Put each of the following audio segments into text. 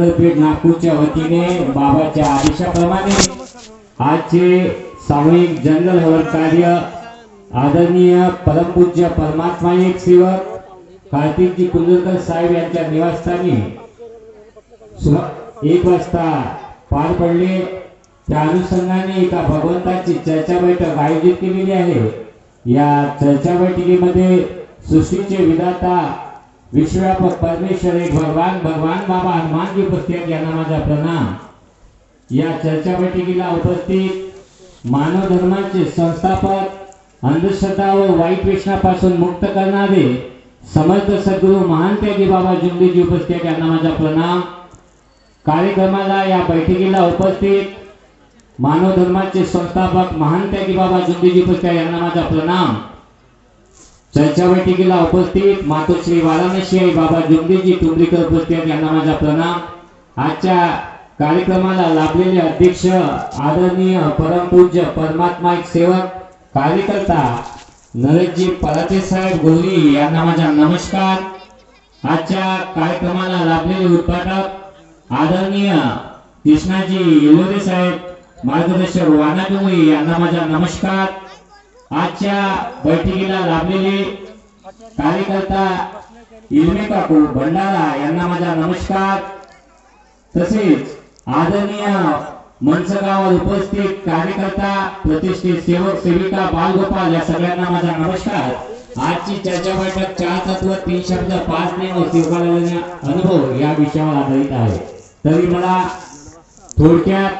वर्धमान नागपूरच्या वतीने बाबाच्या आदेशाप्रमाणे. आजचे सामूहिक जंगल हवन कार्य आदरणीय परमपूज्य परमात्मा एक सेवक कार्तिकजी कुंजरकर साहेब यांच्या निवासस्थानी एक वाजता पार पडले. त्या अनुषंगाने एका भगवंताची चर्चा बैठक आयोजित केलेली आहे. या चर्चा बैठकीमध्ये सृष्टीचे विधाता विश्वव्यापक परमेश्वर एक भगवान भगवान बाबा हनुमानजी जी आहेत. यांना माझा प्रणाम या चर्चा बैठकीला उपस्थित मानव धर्माचे संस्थापक अंधश्रद्धा व वाईट व्यसनापासून मुक्त करणारे समर्थ सद्गुरू महान त्यागी बाबा जुंबीजी उपस्थित यांना माझा प्रणाम कार्यक्रमाला या बैठकीला उपस्थित मानव धर्माचे संस्थापक महान त्यागी बाबा जुंबीजी उपस्थित यांना माझा प्रणाम चर्चा बैठकीला उपस्थित मातोश्री वाराणसी आई बाबा जुंगलीजी तुंबरीकर उपस्थित आहेत. यांना माझा प्रणाम. आजच्या कार्यक्रमाला लाभलेले अध्यक्ष आदरणीय परमपूज्य परमात्मा एक सेवक कार्यकर्ता नरेशजी पराचे साहेब गोरी यांना माझा नमस्कार. आजच्या कार्यक्रमाला लाभलेले उद्घाटक आदरणीय कृष्णाजी येलोरे साहेब मार्गदर्शक वाना यांना माझा नमस्कार. आजच्या बैठकीला लाभलेले कार्यकर्ता इल्मे काकू भंडारा यांना माझा नमस्कार. तसेच आदरणीय मनसगावर उपस्थित कार्यकर्ता प्रतिष्ठित सेवक सेविका बालगोपाल या सगळ्यांना माझा नमस्कार. आजची चर्चा बैठक चार तत्व तीन शब्द पाच नियम व सेवकाला अनुभव या विषयावर आधारित आहे. तरी मला थोडक्यात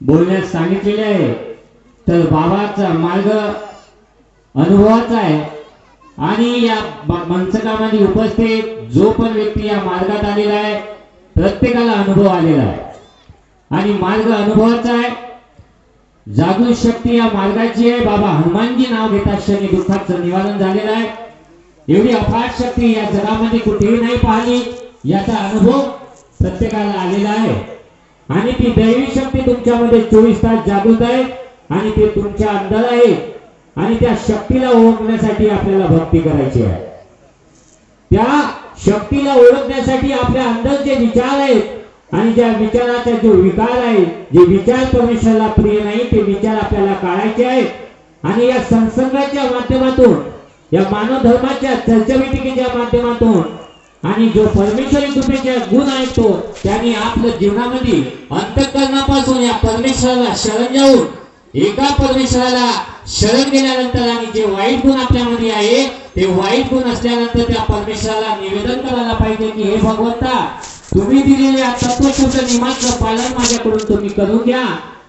बोलण्यास सांगितलेले आहे. तर बाबाचा मार्ग अनुभवाचा आहे. आणि या ब- मंचकामध्ये उपस्थित जो पण व्यक्ती या मार्गात आलेला आहे प्रत्येकाला अनुभव आलेला आहे. आणि मार्ग अनुभवाचा आहे. जागृत शक्ती या मार्गाची आहे. बाबा हनुमानजी नाव घेता क्षणी दुःखाचं निवारण झालेलं आहे. एवढी अफाट शक्ती या जगामध्ये कुठेही नाही पाहिली याचा अनुभव प्रत्येकाला आलेला आहे. आणि ती दैवी शक्ती तुमच्यामध्ये चोवीस तास जागृत आहे. आणि ते तुमच्या अंदर आहे. आणि त्या शक्तीला ओळखण्यासाठी आपल्याला भक्ती करायची आहे. त्या शक्तीला ओळखण्यासाठी आपल्या अंदर जे विचार आहेत आणि ज्या विचाराचा जो विकार आहे जे विचार परमेश्वराला प्रिय नाही ते विचार आपल्याला काढायचे आहेत. आणि या संसर्गाच्या माध्यमातून या मानव धर्माच्या चर्चविटिकेच्या माध्यमातून आणि जो परमेश्वरी कृपेचा गुण आहे तो त्यांनी आपल्या जीवनामध्ये अंतकरणापासून या परमेश्वराला शरण जाऊन एका परमेश्वराला शरण गेल्यानंतर आणि जे वाईट गुण आपल्यामध्ये आहे ते वाईट गुण असल्यानंतर त्या परमेश्वराला निवेदन करायला पाहिजे की हे भगवंता तुम्ही दिलेल्या तत्वशुद्ध नियमाचं पालन माझ्याकडून तुम्ही करून घ्या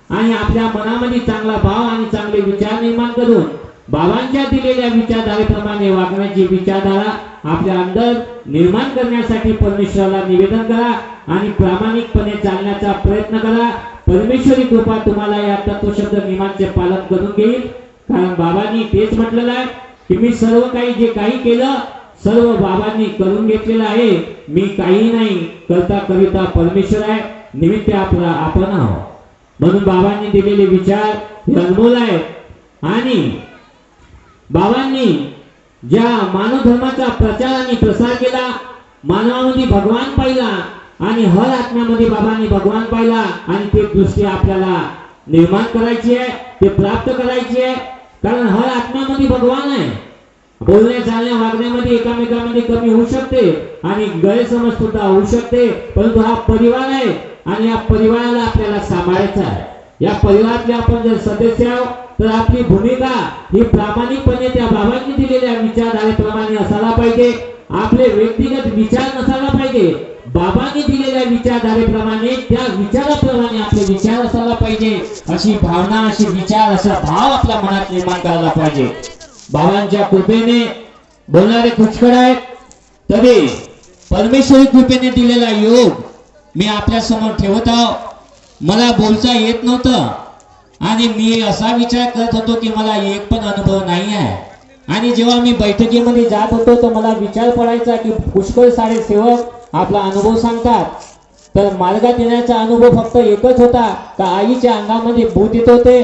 आणि आपल्या मनामध्ये चांगला भाव आणि चांगले विचार निर्माण करून बाबांच्या दिलेल्या विचारधारेप्रमाणे वागण्याची विचारधारा आपल्या अंदर निर्माण करण्यासाठी परमेश्वराला निवेदन करा आणि प्रामाणिकपणे चालण्याचा प्रयत्न करा. परमेश्वरी कृपा तुम्हाला या तत्वशब्द नियमांचे पालन करून घेईल. कारण बाबांनी तेच म्हटलेलं आहे की मी सर्व काही जे काही केलं सर्व बाबांनी करून घेतलेलं आहे. मी काही नाही करता कविता परमेश्वर आहे. निमित्त आपला आपण आहोत. म्हणून बाबांनी दिलेले विचार हे अनमोल आहेत. आणि बाबांनी ज्या मानव धर्माचा प्रचार आणि प्रसार केला मानवामध्ये भगवान पाहिला आणि हर आत्म्यामध्ये बाबांनी भगवान पाहिला आणि ते दृष्टी आपल्याला निर्माण करायची आहे ते प्राप्त करायची आहे. कारण हर आत्म्यामध्ये भगवान आहे. बोलण्या चालण्या वागण्यामध्ये एकामेकामध्ये कमी होऊ शकते आणि गैरसमज सुद्धा होऊ शकते. परंतु हा परिवार आहे आणि या परिवाराला आपल्याला सांभाळायचा आहे. या परिवारातले आपण जर सदस्य आहोत तर आपली भूमिका ही प्रामाणिकपणे त्या बाबांनी दिलेल्या विचारधारेप्रमाणे असायला पाहिजे. आपले व्यक्तिगत विचार नसायला पाहिजे. बाबांनी दिलेल्या विचारधारेप्रमाणे त्या विचाराप्रमाणे आपले विचार असायला पाहिजे. अशी भावना अशी विचार असा भाव आपल्या मनात निर्माण करायला पाहिजे. बाबांच्या कृपेने बोलणारे खुचकड आहेत. तरी परमेश्वरी कृपेने दिलेला योग मी आपल्यासमोर ठेवत आहो. मला बोलता येत नव्हतं. आणि मी असा विचार करत होतो की मला एक पण अनुभव नाही आहे. आणि जेव्हा मी बैठकीमध्ये जात होतो तर मला विचार पडायचा की पुष्कळ सारे सेवक आपला अनुभव सांगतात. तर मार्गात येण्याचा अनुभव फक्त एकच होता का आईच्या अंगामध्ये भूत येत होते?